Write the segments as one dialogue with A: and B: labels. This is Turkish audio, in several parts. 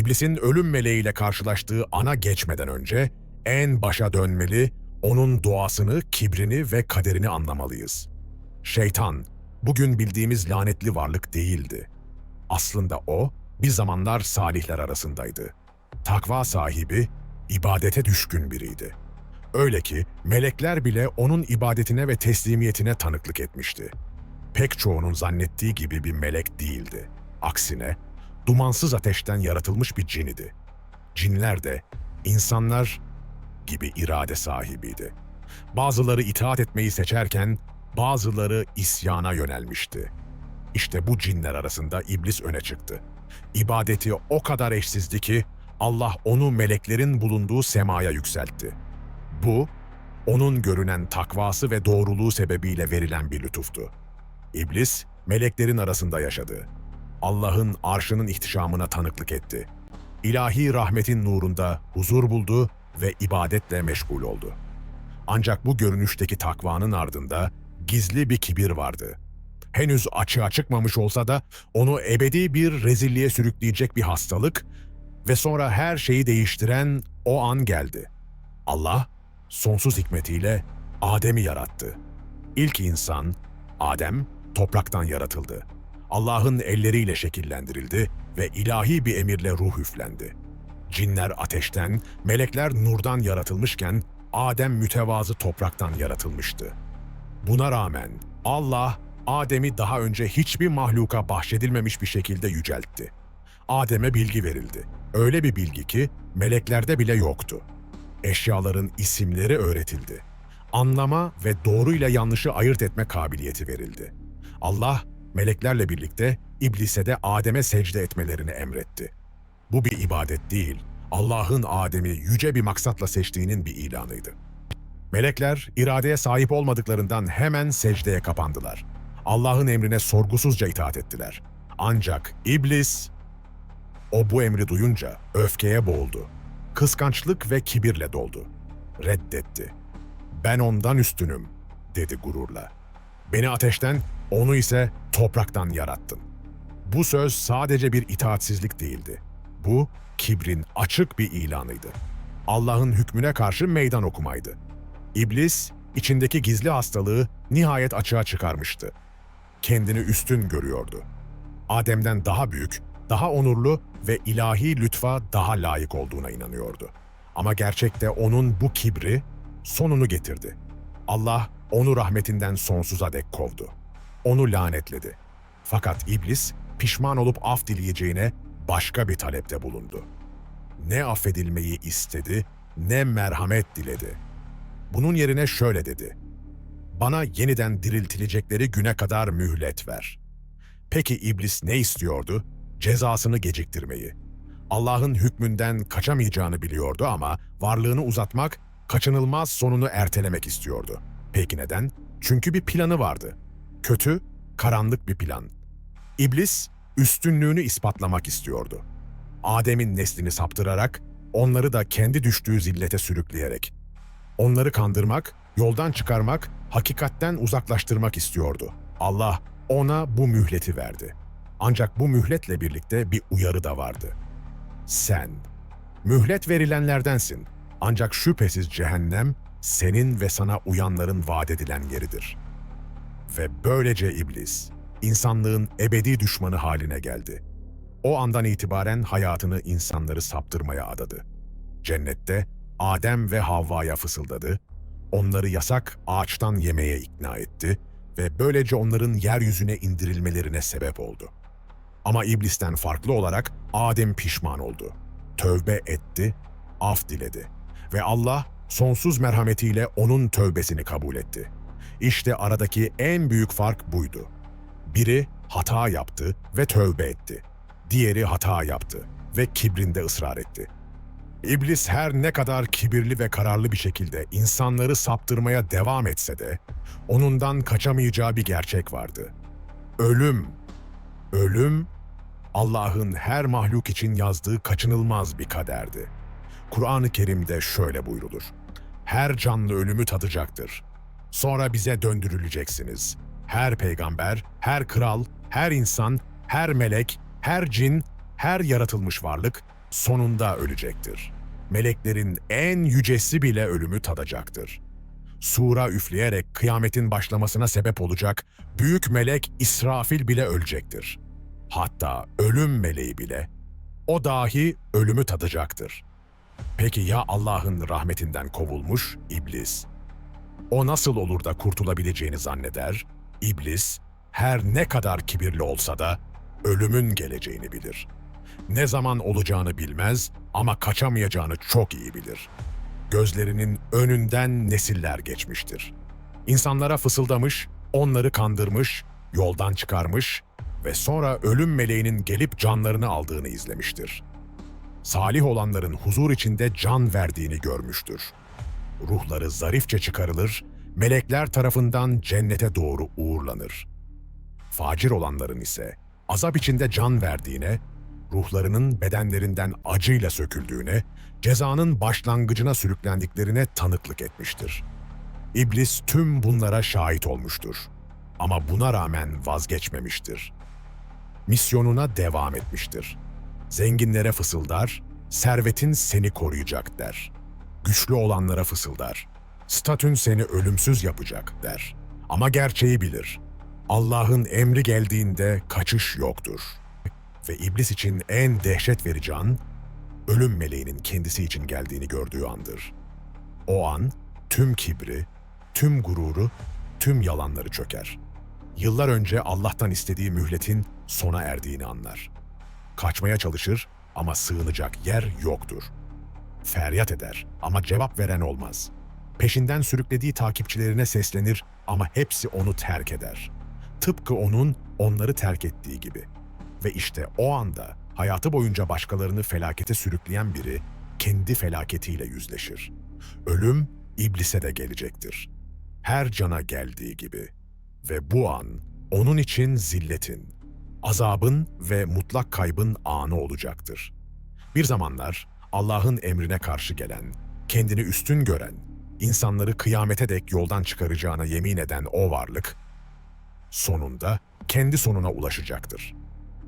A: İblisin ölüm meleğiyle karşılaştığı ana geçmeden önce en başa dönmeli, onun doğasını, kibrini ve kaderini anlamalıyız. Şeytan, bugün bildiğimiz lanetli varlık değildi. Aslında o, bir zamanlar salihler arasındaydı. Takva sahibi, ibadete düşkün biriydi. Öyle ki melekler bile onun ibadetine ve teslimiyetine tanıklık etmişti. Pek çoğunun zannettiği gibi bir melek değildi. Aksine dumansız ateşten yaratılmış bir cin idi. Cinler de insanlar gibi irade sahibiydi. Bazıları itaat etmeyi seçerken bazıları isyana yönelmişti. İşte bu cinler arasında iblis öne çıktı. İbadeti o kadar eşsizdi ki Allah onu meleklerin bulunduğu semaya yükseltti. Bu, onun görünen takvası ve doğruluğu sebebiyle verilen bir lütuftu. İblis, meleklerin arasında yaşadı. Allah'ın arşının ihtişamına tanıklık etti. İlahi rahmetin nurunda huzur buldu ve ibadetle meşgul oldu. Ancak bu görünüşteki takvanın ardında gizli bir kibir vardı. Henüz açığa çıkmamış olsa da onu ebedi bir rezilliğe sürükleyecek bir hastalık ve sonra her şeyi değiştiren o an geldi. Allah sonsuz hikmetiyle Adem'i yarattı. İlk insan, Adem, topraktan yaratıldı. Allah'ın elleriyle şekillendirildi ve ilahi bir emirle ruh üflendi. Cinler ateşten, melekler nurdan yaratılmışken Adem mütevazı topraktan yaratılmıştı. Buna rağmen Allah Adem'i daha önce hiçbir mahluka bahşedilmemiş bir şekilde yüceltti. Adem'e bilgi verildi. Öyle bir bilgi ki meleklerde bile yoktu. Eşyaların isimleri öğretildi. Anlama ve doğruyla yanlışı ayırt etme kabiliyeti verildi. Allah meleklerle birlikte iblise de Adem'e secde etmelerini emretti. Bu bir ibadet değil, Allah'ın Adem'i yüce bir maksatla seçtiğinin bir ilanıydı. Melekler iradeye sahip olmadıklarından hemen secdeye kapandılar. Allah'ın emrine sorgusuzca itaat ettiler. Ancak iblis o bu emri duyunca öfkeye boğuldu. Kıskançlık ve kibirle doldu. Reddetti. Ben ondan üstünüm, dedi gururla. Beni ateşten, onu ise topraktan yarattın. Bu söz sadece bir itaatsizlik değildi. Bu, kibrin açık bir ilanıydı. Allah'ın hükmüne karşı meydan okumaydı. İblis, içindeki gizli hastalığı nihayet açığa çıkarmıştı. Kendini üstün görüyordu. Adem'den daha büyük, daha onurlu ve ilahi lütfa daha layık olduğuna inanıyordu. Ama gerçekte onun bu kibri sonunu getirdi. Allah onu rahmetinden sonsuza dek kovdu. Onu lanetledi. Fakat iblis pişman olup af dileyeceğine başka bir talepte bulundu. Ne affedilmeyi istedi, ne merhamet diledi. Bunun yerine şöyle dedi. Bana yeniden diriltilecekleri güne kadar mühlet ver. Peki iblis ne istiyordu? Cezasını geciktirmeyi. Allah'ın hükmünden kaçamayacağını biliyordu ama varlığını uzatmak, kaçınılmaz sonunu ertelemek istiyordu. Peki neden? Çünkü bir planı vardı. Kötü, karanlık bir plan. İblis, üstünlüğünü ispatlamak istiyordu. Adem'in neslini saptırarak, onları da kendi düştüğü zillete sürükleyerek. Onları kandırmak, yoldan çıkarmak, hakikatten uzaklaştırmak istiyordu. Allah ona bu mühleti verdi. Ancak bu mühletle birlikte bir uyarı da vardı. Sen, mühlet verilenlerdensin. Ancak şüphesiz cehennem senin ve sana uyanların vaat edilen yeridir. Ve böylece iblis, insanlığın ebedi düşmanı haline geldi. O andan itibaren hayatını insanları saptırmaya adadı. Cennette Adem ve Havva'ya fısıldadı, onları yasak ağaçtan yemeye ikna etti ve böylece onların yeryüzüne indirilmelerine sebep oldu. Ama iblisten farklı olarak Adem pişman oldu. Tövbe etti, af diledi ve Allah sonsuz merhametiyle onun tövbesini kabul etti. İşte aradaki en büyük fark buydu. Biri hata yaptı ve tövbe etti. Diğeri hata yaptı ve kibrinde ısrar etti. İblis her ne kadar kibirli ve kararlı bir şekilde insanları saptırmaya devam etse de onundan kaçamayacağı bir gerçek vardı. Ölüm. Ölüm Allah'ın her mahluk için yazdığı kaçınılmaz bir kaderdi. Kur'an-ı Kerim'de şöyle buyrulur. Her canlı ölümü tadacaktır. Sonra bize döndürüleceksiniz. Her peygamber, her kral, her insan, her melek, her cin, her yaratılmış varlık sonunda ölecektir. Meleklerin en yücesi bile ölümü tadacaktır. Sura üfleyerek kıyametin başlamasına sebep olacak büyük melek İsrafil bile ölecektir. Hatta ölüm meleği bile, o dahi ölümü tadacaktır. Peki ya Allah'ın rahmetinden kovulmuş iblis? O nasıl olur da kurtulabileceğini zanneder? İblis, her ne kadar kibirli olsa da ölümün geleceğini bilir. Ne zaman olacağını bilmez ama kaçamayacağını çok iyi bilir. Gözlerinin önünden nesiller geçmiştir. İnsanlara fısıldamış, onları kandırmış, yoldan çıkarmış ve sonra ölüm meleğinin gelip canlarını aldığını izlemiştir. Salih olanların huzur içinde can verdiğini görmüştür. Ruhları zarifçe çıkarılır, melekler tarafından cennete doğru uğurlanır. Facir olanların ise azap içinde can verdiğine, ruhlarının bedenlerinden acıyla söküldüğüne, cezanın başlangıcına sürüklendiklerine tanıklık etmiştir. İblis tüm bunlara şahit olmuştur. Ama buna rağmen vazgeçmemiştir. Misyonuna devam etmiştir. Zenginlere fısıldar, servetin seni koruyacak der. Güçlü olanlara fısıldar, statün seni ölümsüz yapacak der. Ama gerçeği bilir. Allah'ın emri geldiğinde kaçış yoktur. Ve iblis için en dehşet verici an, ölüm meleğinin kendisi için geldiğini gördüğü andır. O an tüm kibri, tüm gururu, tüm yalanları çöker. Yıllar önce Allah'tan istediği mühletin sona erdiğini anlar. Kaçmaya çalışır ama sığınacak yer yoktur. Feryat eder ama cevap veren olmaz. Peşinden sürüklediği takipçilerine seslenir ama hepsi onu terk eder. Tıpkı onun onları terk ettiği gibi. Ve işte o anda hayatı boyunca başkalarını felakete sürükleyen biri kendi felaketiyle yüzleşir. Ölüm iblise de gelecektir. Her cana geldiği gibi. Ve bu an onun için zilletin, azabın ve mutlak kaybın anı olacaktır. Bir zamanlar Allah'ın emrine karşı gelen, kendini üstün gören, insanları kıyamete dek yoldan çıkaracağına yemin eden o varlık, sonunda kendi sonuna ulaşacaktır.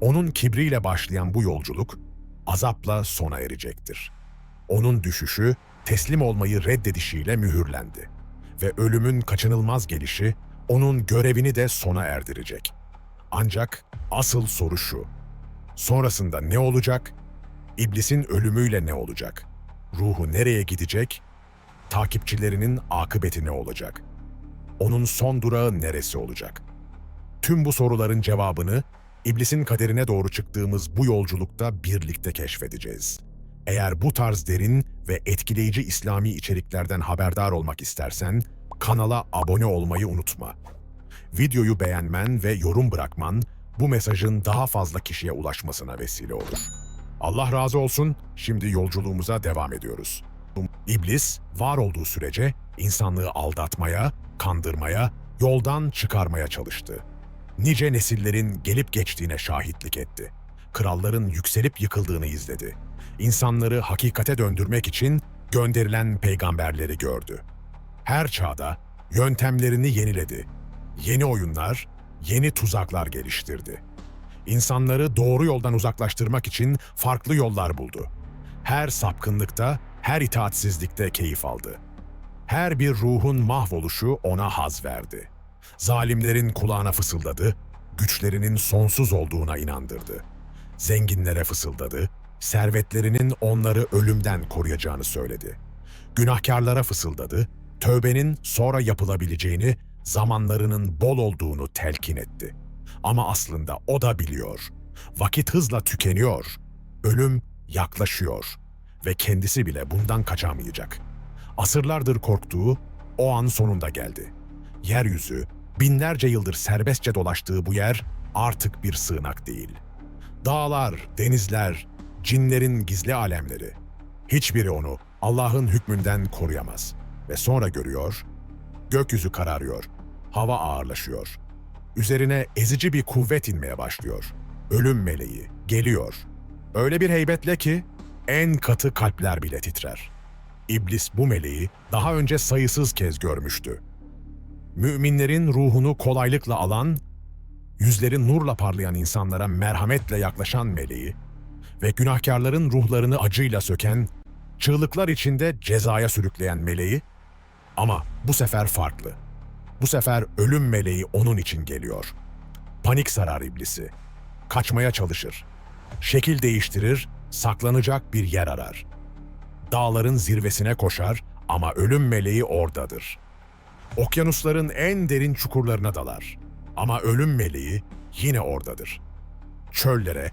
A: Onun kibriyle başlayan bu yolculuk, azapla sona erecektir. Onun düşüşü, teslim olmayı reddedişiyle mühürlendi ve ölümün kaçınılmaz gelişi, onun görevini de sona erdirecek. Ancak asıl soru şu, sonrasında ne olacak? İblisin ölümüyle ne olacak? Ruhu nereye gidecek? Takipçilerinin akıbeti ne olacak? Onun son durağı neresi olacak? Tüm bu soruların cevabını İblisin kaderine doğru çıktığımız bu yolculukta birlikte keşfedeceğiz. Eğer bu tarz derin ve etkileyici İslami içeriklerden haberdar olmak istersen kanala abone olmayı unutma. Videoyu beğenmen ve yorum bırakman bu mesajın daha fazla kişiye ulaşmasına vesile olur. Allah razı olsun. Şimdi yolculuğumuza devam ediyoruz. İblis var olduğu sürece insanlığı aldatmaya, kandırmaya, yoldan çıkarmaya çalıştı. Nice nesillerin gelip geçtiğine şahitlik etti. Kralların yükselip yıkıldığını izledi. İnsanları hakikate döndürmek için gönderilen peygamberleri gördü. Her çağda yöntemlerini yeniledi. Yeni oyunlar, yeni tuzaklar geliştirdi. İnsanları doğru yoldan uzaklaştırmak için farklı yollar buldu. Her sapkınlıkta, her itaatsizlikte keyif aldı. Her bir ruhun mahvoluşu ona haz verdi. Zalimlerin kulağına fısıldadı, güçlerinin sonsuz olduğuna inandırdı. Zenginlere fısıldadı, servetlerinin onları ölümden koruyacağını söyledi. Günahkarlara fısıldadı, tövbenin sonra yapılabileceğini, zamanlarının bol olduğunu telkin etti. Ama aslında o da biliyor. Vakit hızla tükeniyor. Ölüm yaklaşıyor ve kendisi bile bundan kaçamayacak. Asırlardır korktuğu o an sonunda geldi. Yeryüzü binlerce yıldır serbestçe dolaştığı bu yer artık bir sığınak değil. Dağlar, denizler, cinlerin gizli alemleri. Hiçbiri onu Allah'ın hükmünden koruyamaz. Ve sonra görüyor, gökyüzü kararıyor, hava ağırlaşıyor. Üzerine ezici bir kuvvet inmeye başlıyor. Ölüm meleği geliyor. Öyle bir heybetle ki en katı kalpler bile titrer. İblis bu meleği daha önce sayısız kez görmüştü. Müminlerin ruhunu kolaylıkla alan, yüzleri nurla parlayan insanlara merhametle yaklaşan meleği ve günahkarların ruhlarını acıyla söken, çığlıklar içinde cezaya sürükleyen meleği ama bu sefer farklı. Bu sefer ölüm meleği onun için geliyor. Panik sarar iblisi. Kaçmaya çalışır. Şekil değiştirir, saklanacak bir yer arar. Dağların zirvesine koşar ama ölüm meleği oradadır. Okyanusların en derin çukurlarına dalar. Ama ölüm meleği yine oradadır. Çöllere,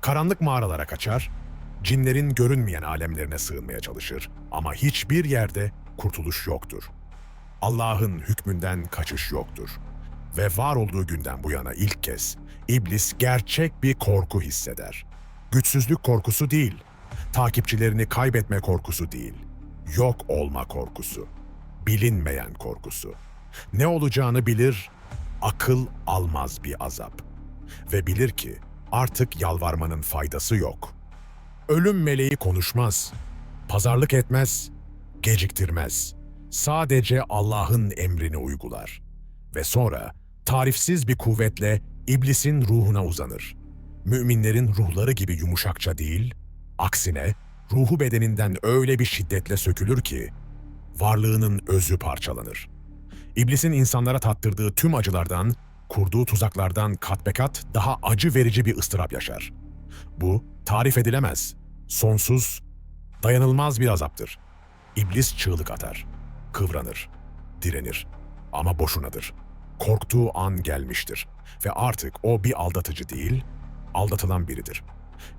A: karanlık mağaralara kaçar, cinlerin görünmeyen alemlerine sığınmaya çalışır ama hiçbir yerde kurtuluş yoktur. Allah'ın hükmünden kaçış yoktur. Ve var olduğu günden bu yana ilk kez iblis gerçek bir korku hisseder. Güçsüzlük korkusu değil, takipçilerini kaybetme korkusu değil, yok olma korkusu, bilinmeyen korkusu. Ne olacağını bilir, akıl almaz bir azap. Ve bilir ki artık yalvarmanın faydası yok. Ölüm meleği konuşmaz, pazarlık etmez, geciktirmez. Sadece Allah'ın emrini uygular. Ve sonra tarifsiz bir kuvvetle iblisin ruhuna uzanır. Müminlerin ruhları gibi yumuşakça değil, aksine ruhu bedeninden öyle bir şiddetle sökülür ki varlığının özü parçalanır. İblisin insanlara tattırdığı tüm acılardan, kurduğu tuzaklardan kat be kat daha acı verici bir ıstırap yaşar. Bu tarif edilemez, sonsuz, dayanılmaz bir azaptır. İblis çığlık atar, kıvranır, direnir ama boşunadır. Korktuğu an gelmiştir ve artık o bir aldatıcı değil, aldatılan biridir.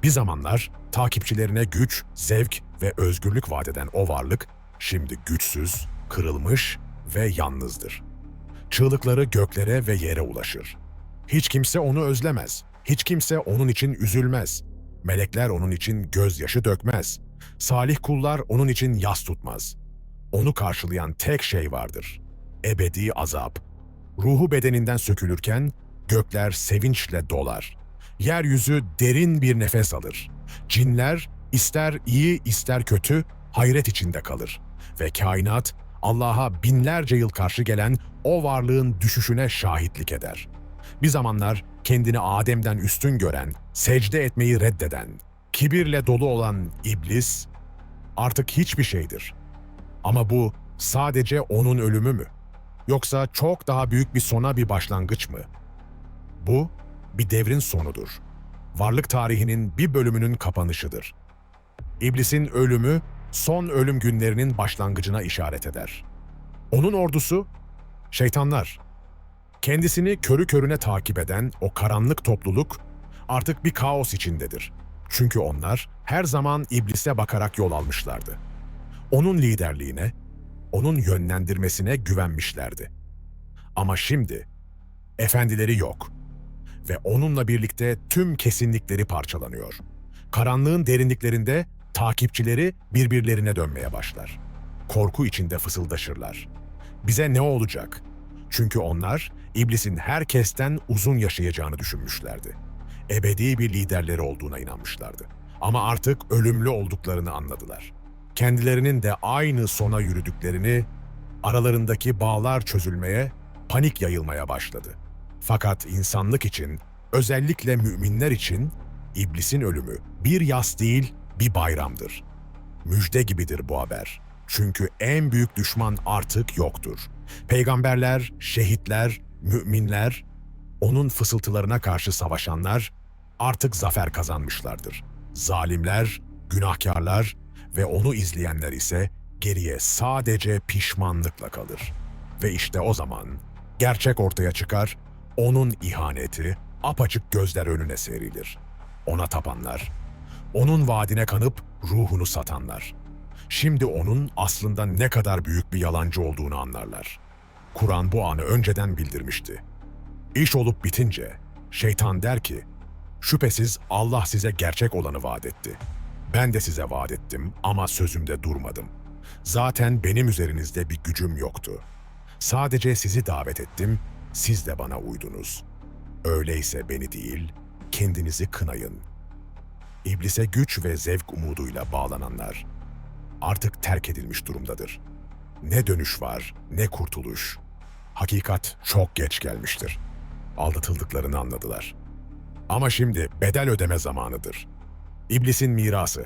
A: Bir zamanlar takipçilerine güç, zevk ve özgürlük vaat eden o varlık şimdi güçsüz, kırılmış ve yalnızdır. Çığlıkları göklere ve yere ulaşır. Hiç kimse onu özlemez. Hiç kimse onun için üzülmez. Melekler onun için gözyaşı dökmez. Salih kullar onun için yas tutmaz. Onu karşılayan tek şey vardır. Ebedi azap. Ruhu bedeninden sökülürken gökler sevinçle dolar. Yeryüzü derin bir nefes alır. Cinler ister iyi ister kötü hayret içinde kalır. Ve kainat Allah'a binlerce yıl karşı gelen o varlığın düşüşüne şahitlik eder. Bir zamanlar kendini Adem'den üstün gören, secde etmeyi reddeden, kibirle dolu olan iblis artık hiçbir şeydir. Ama bu sadece onun ölümü mü? Yoksa çok daha büyük bir sona bir başlangıç mı? Bu bir devrin sonudur. Varlık tarihinin bir bölümünün kapanışıdır. İblisin ölümü son ölüm günlerinin başlangıcına işaret eder. Onun ordusu şeytanlar. Kendisini körü körüne takip eden o karanlık topluluk artık bir kaos içindedir. Çünkü onlar her zaman iblise bakarak yol almışlardı. Onun liderliğine, onun yönlendirmesine güvenmişlerdi. Ama şimdi efendileri yok ve onunla birlikte tüm kesinlikleri parçalanıyor. Karanlığın derinliklerinde takipçileri birbirlerine dönmeye başlar. Korku içinde fısıldaşırlar. Bize ne olacak? Çünkü onlar iblisin herkesten uzun yaşayacağını düşünmüşlerdi. Ebedi bir liderleri olduğuna inanmışlardı. Ama artık ölümlü olduklarını anladılar. Kendilerinin de aynı sona yürüdüklerini, aralarındaki bağlar çözülmeye, panik yayılmaya başladı. Fakat insanlık için, özellikle müminler için iblisin ölümü bir yas değil, bir bayramdır. Müjde gibidir bu haber. Çünkü en büyük düşman artık yoktur. Peygamberler, şehitler, müminler, onun fısıltılarına karşı savaşanlar artık zafer kazanmışlardır. Zalimler, günahkarlar ve onu izleyenler ise geriye sadece pişmanlıkla kalır. Ve işte o zaman gerçek ortaya çıkar, onun ihaneti apaçık gözler önüne serilir. Ona tapanlar, onun vaadine kanıp ruhunu satanlar. Şimdi onun aslında ne kadar büyük bir yalancı olduğunu anlarlar. Kur'an bu anı önceden bildirmişti. İş olup bitince şeytan der ki, şüphesiz Allah size gerçek olanı vaat etti. Ben de size vaat ettim ama sözümde durmadım. Zaten benim üzerinizde bir gücüm yoktu. Sadece sizi davet ettim, siz de bana uydunuz. Öyleyse beni değil, kendinizi kınayın. İblise güç ve zevk umuduyla bağlananlar artık terk edilmiş durumdadır. Ne dönüş var, ne kurtuluş. Hakikat çok geç gelmiştir. Aldatıldıklarını anladılar. Ama şimdi bedel ödeme zamanıdır. İblisin mirası.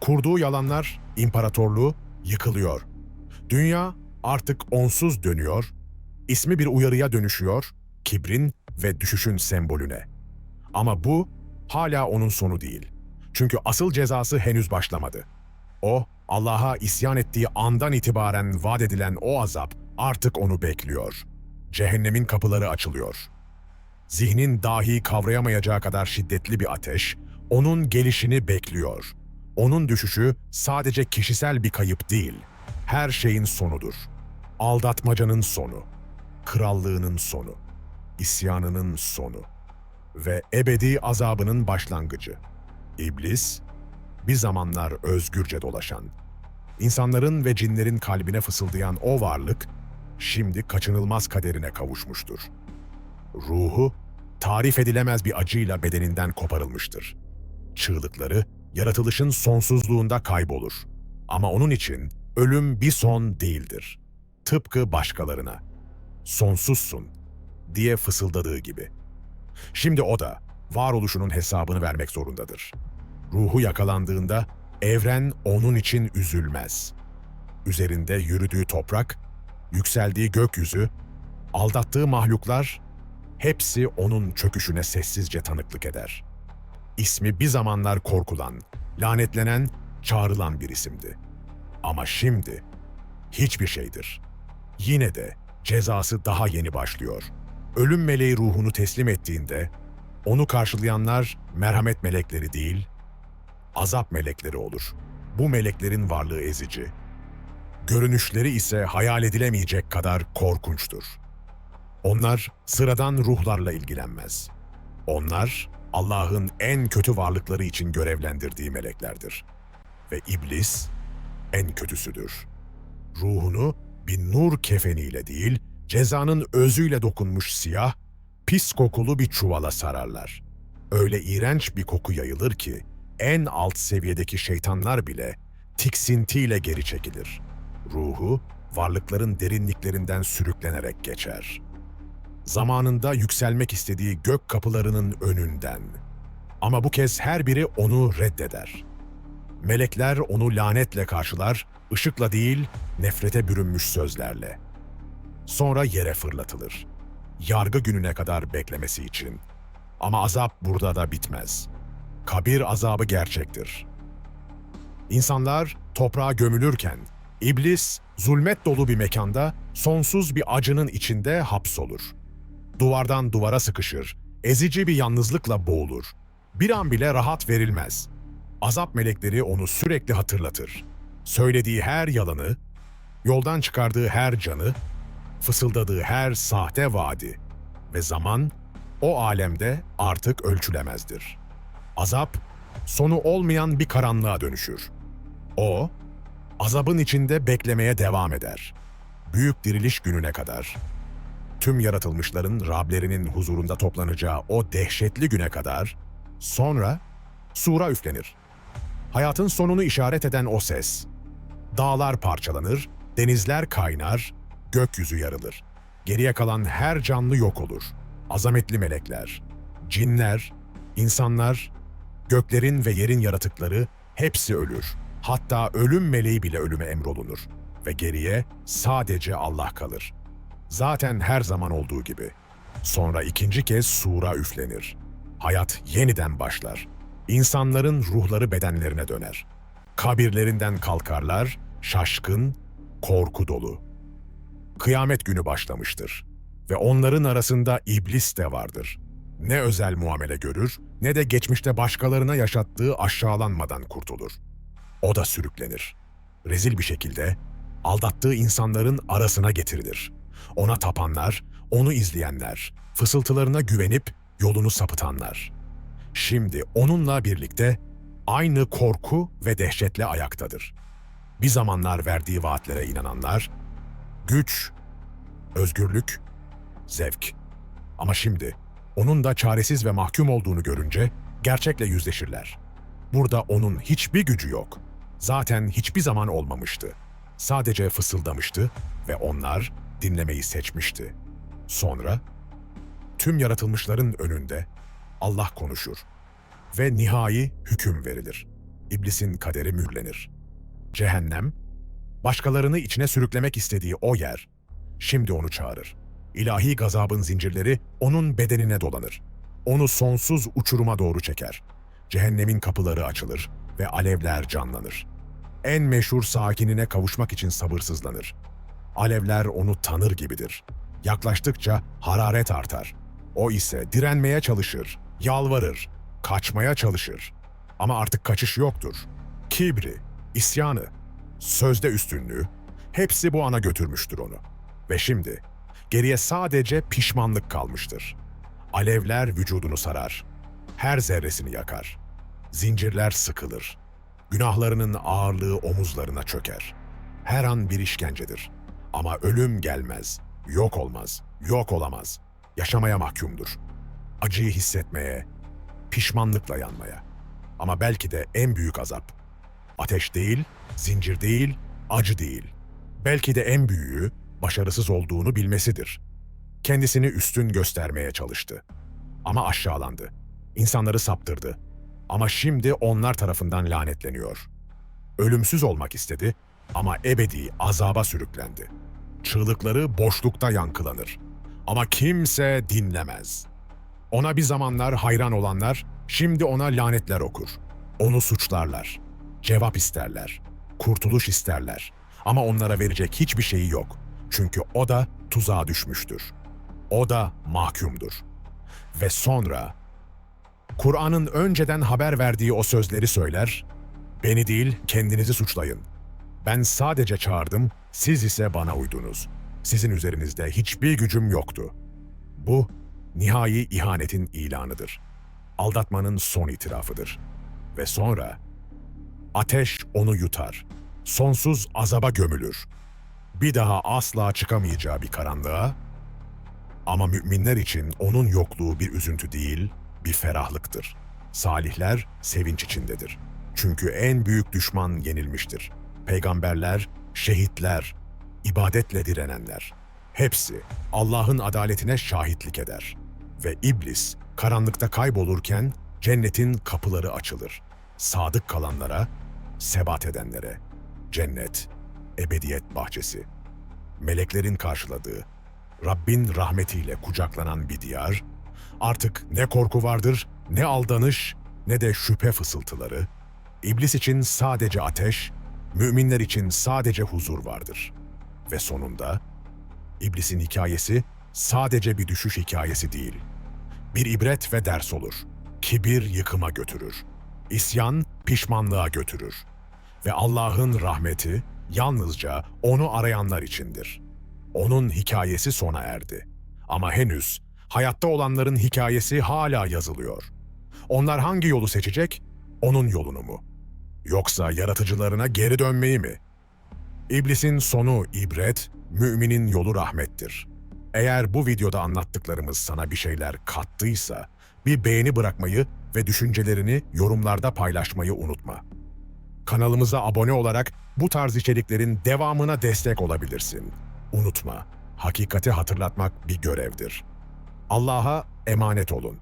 A: Kurduğu yalanlar imparatorluğu yıkılıyor. Dünya artık onsuz dönüyor, ismi bir uyarıya dönüşüyor, kibrin ve düşüşün sembolüne. Ama bu hala onun sonu değil. Çünkü asıl cezası henüz başlamadı. O, Allah'a isyan ettiği andan itibaren vaat edilen o azap artık onu bekliyor. Cehennemin kapıları açılıyor. Zihnin dahi kavrayamayacağı kadar şiddetli bir ateş, onun gelişini bekliyor. Onun düşüşü sadece kişisel bir kayıp değil, her şeyin sonudur. Aldatmacanın sonu, krallığının sonu, isyanının sonu ve ebedi azabının başlangıcı. İblis, bir zamanlar özgürce dolaşan, insanların ve cinlerin kalbine fısıldayan o varlık, şimdi kaçınılmaz kaderine kavuşmuştur. Ruhu, tarif edilemez bir acıyla bedeninden koparılmıştır. Çığlıkları, yaratılışın sonsuzluğunda kaybolur. Ama onun için ölüm bir son değildir. Tıpkı başkalarına. Sonsuzsun diye fısıldadığı gibi. Şimdi o da varoluşunun hesabını vermek zorundadır. Ruhu yakalandığında evren onun için üzülmez. Üzerinde yürüdüğü toprak, yükseldiği gökyüzü, aldattığı mahluklar hepsi onun çöküşüne sessizce tanıklık eder. İsmi bir zamanlar korkulan, lanetlenen, çağrılan bir isimdi. Ama şimdi hiçbir şeydir. Yine de cezası daha yeni başlıyor. Ölüm meleği ruhunu teslim ettiğinde onu karşılayanlar merhamet melekleri değil, azap melekleri olur. Bu meleklerin varlığı ezici. Görünüşleri ise hayal edilemeyecek kadar korkunçtur. Onlar sıradan ruhlarla ilgilenmez. Onlar Allah'ın en kötü varlıkları için görevlendirdiği meleklerdir. Ve iblis en kötüsüdür. Ruhunu bir nur kefeniyle değil, cezanın özüyle dokunmuş siyah, pis kokulu bir çuvala sararlar. Öyle iğrenç bir koku yayılır ki en alt seviyedeki şeytanlar bile tiksintiyle geri çekilir. Ruhu varlıkların derinliklerinden sürüklenerek geçer. Zamanında yükselmek istediği gök kapılarının önünden. Ama bu kez her biri onu reddeder. Melekler onu lanetle karşılar, ışıkla değil, nefrete bürünmüş sözlerle. Sonra yere fırlatılır. Yargı gününe kadar beklemesi için. Ama azap burada da bitmez. Kabir azabı gerçektir. İnsanlar toprağa gömülürken, iblis zulmet dolu bir mekanda sonsuz bir acının içinde hapsolur. Duvardan duvara sıkışır, ezici bir yalnızlıkla boğulur. Bir an bile rahat verilmez. Azap melekleri onu sürekli hatırlatır. Söylediği her yalanı, yoldan çıkardığı her canı, fısıldadığı her sahte vaadi ve zaman o alemde artık ölçülemezdir. Azap, sonu olmayan bir karanlığa dönüşür. O, azabın içinde beklemeye devam eder. Büyük diriliş gününe kadar. Tüm yaratılmışların Rablerinin huzurunda toplanacağı o dehşetli güne kadar, sonra sura üflenir. Hayatın sonunu işaret eden o ses. Dağlar parçalanır, denizler kaynar, gökyüzü yarılır. Geriye kalan her canlı yok olur. Azametli melekler, cinler, insanlar, göklerin ve yerin yaratıkları hepsi ölür. Hatta ölüm meleği bile ölüme emrolunur. Ve geriye sadece Allah kalır. Zaten her zaman olduğu gibi. Sonra ikinci kez sura üflenir. Hayat yeniden başlar. İnsanların ruhları bedenlerine döner. Kabirlerinden kalkarlar, şaşkın, korku dolu. Kıyamet günü başlamıştır ve onların arasında iblis de vardır. Ne özel muamele görür ne de geçmişte başkalarına yaşattığı aşağılanmadan kurtulur. O da sürüklenir. Rezil bir şekilde aldattığı insanların arasına getirilir. Ona tapanlar, onu izleyenler, fısıltılarına güvenip yolunu sapıtanlar. Şimdi onunla birlikte aynı korku ve dehşetle ayaktadır. Bir zamanlar verdiği vaatlere inananlar, güç, özgürlük, zevk. Ama şimdi onun da çaresiz ve mahkum olduğunu görünce gerçekle yüzleşirler. Burada onun hiçbir gücü yok. Zaten hiçbir zaman olmamıştı. Sadece fısıldamıştı ve onlar dinlemeyi seçmişti. Sonra tüm yaratılmışların önünde Allah konuşur. ve nihai hüküm verilir. İblisin kaderi mühürlenir. Cehennem, başkalarını içine sürüklemek istediği o yer, şimdi onu çağırır. İlahi gazabın zincirleri onun bedenine dolanır. Onu sonsuz uçuruma doğru çeker. Cehennemin kapıları açılır ve alevler canlanır. En meşhur sakinine kavuşmak için sabırsızlanır. Alevler onu tanır gibidir. Yaklaştıkça hararet artar. O ise direnmeye çalışır, yalvarır, kaçmaya çalışır. Ama artık kaçış yoktur. Kibri, isyanı, sözde üstünlüğü, hepsi bu ana götürmüştür onu. Ve şimdi geriye sadece pişmanlık kalmıştır. Alevler vücudunu sarar, her zerresini yakar. Zincirler sıkılır. Günahlarının ağırlığı omuzlarına çöker. Her an bir işkencedir. Ama ölüm gelmez, yok olmaz, yok olamaz. Yaşamaya mahkumdur. Acıyı hissetmeye, pişmanlıkla yanmaya. Ama belki de en büyük azap. Ateş değil, zincir değil, acı değil. Belki de en büyüğü başarısız olduğunu bilmesidir. Kendisini üstün göstermeye çalıştı. Ama aşağılandı. İnsanları saptırdı. Ama şimdi onlar tarafından lanetleniyor. Ölümsüz olmak istedi ama ebedi azaba sürüklendi. Çığlıkları boşlukta yankılanır. Ama kimse dinlemez. Ona bir zamanlar hayran olanlar şimdi ona lanetler okur. Onu suçlarlar. Cevap isterler. Kurtuluş isterler. Ama onlara verecek hiçbir şeyi yok. Çünkü o da tuzağa düşmüştür. O da mahkumdur. Ve sonra Kur'an'ın önceden haber verdiği o sözleri söyler, beni değil kendinizi suçlayın. Ben sadece çağırdım, siz ise bana uydunuz. Sizin üzerinizde hiçbir gücüm yoktu. Bu, nihai ihanetin ilanıdır. Aldatmanın son itirafıdır. Ve sonra, ateş onu yutar. Sonsuz azaba gömülür. Bir daha asla çıkamayacağı bir karanlığa, ama müminler için onun yokluğu bir üzüntü değil, bir ferahlıktır. Salihler sevinç içindedir. Çünkü en büyük düşman yenilmiştir. Peygamberler, şehitler, ibadetle direnenler. Hepsi Allah'ın adaletine şahitlik eder. Ve iblis karanlıkta kaybolurken cennetin kapıları açılır. Sadık kalanlara, sebat edenlere. Cennet, ebediyet bahçesi. Meleklerin karşıladığı, Rabbin rahmetiyle kucaklanan bir diyar, artık ne korku vardır, ne aldanış, ne de şüphe fısıltıları, İblis için sadece ateş, müminler için sadece huzur vardır. Ve sonunda, İblisin hikayesi sadece bir düşüş hikayesi değil. Bir ibret ve ders olur. Kibir yıkıma götürür. İsyan pişmanlığa götürür. Ve Allah'ın rahmeti yalnızca onu arayanlar içindir.'' Onun hikayesi sona erdi. Ama henüz hayatta olanların hikayesi hala yazılıyor. Onlar hangi yolu seçecek? Onun yolunu mu? Yoksa yaratıcılarına geri dönmeyi mi? İblisin sonu ibret, müminin yolu rahmettir. Eğer bu videoda anlattıklarımız sana bir şeyler kattıysa, bir beğeni bırakmayı ve düşüncelerini yorumlarda paylaşmayı unutma. Kanalımıza abone olarak bu tarz içeriklerin devamına destek olabilirsin. Unutma, hakikati hatırlatmak bir görevdir. Allah'a emanet olun.